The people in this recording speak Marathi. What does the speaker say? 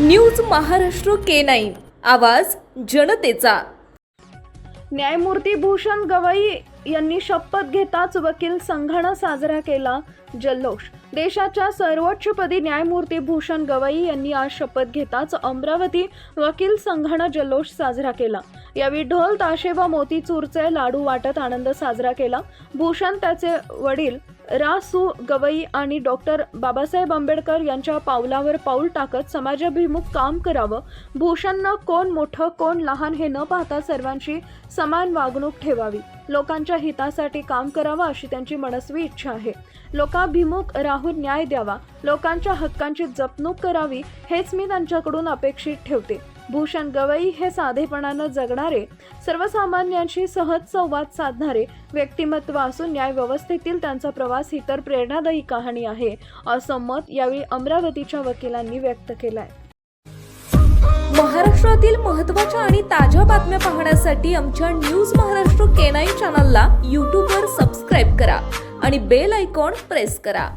News Maharashtra K nine. आवाज जनतेचा. न्यायमूर्ती भूषण गवई यांनी शपथ घेताच वकील संघानं साजरा केला जल्लोष. देशाच्या सर्वोच्चपदी न्यायमूर्ती भूषण गवई यांनी आज शपथ घेताच अमरावती वकील संघानं जल्लोष साजरा केला. यावेळी ढोल ताशे व मोतीचूरचे लाडू वाटत आनंद साजरा केला. भूषण त्याचे वडील रा सु गवई आणि डॉक्टर बाबासाहेब आंबेडकर यांच्या पावलावर पाऊल टाकत समाजाभिमुख काम करावं. भूषणनं कोण मोठं कोण लहान हे न पाहता सर्वांची समान वागणूक ठेवावी. लोकांच्या हितासाठी काम करावं अशी त्यांची मनस्वी इच्छा आहे. लोकाभिमुख राहून न्याय द्यावा. लोकांच्या हक्कांची जपणूक करावी हेच मी त्यांच्याकडून अपेक्षित ठेवते. भूषण गवई हे साधेपणानं जगणारे सर्वसामान्यांशी सहज संवाद साधणारे व्यक्तिमत्व असून न्याय व्यवस्थेतील त्यांचा प्रवास ही तर प्रेरणादायी कहाणी आहे असं मत यावेळी अमरावतीच्या वकिलांनी व्यक्त केलंय. महाराष्ट्रातील महत्त्वाच्या आणि ताज्या बातम्या पाहण्यासाठी आमच्या न्यूज महाराष्ट्र केनाई चॅनलला यूट्यूबवर सबस्क्राईब करा आणि बेल आयकॉन प्रेस करा.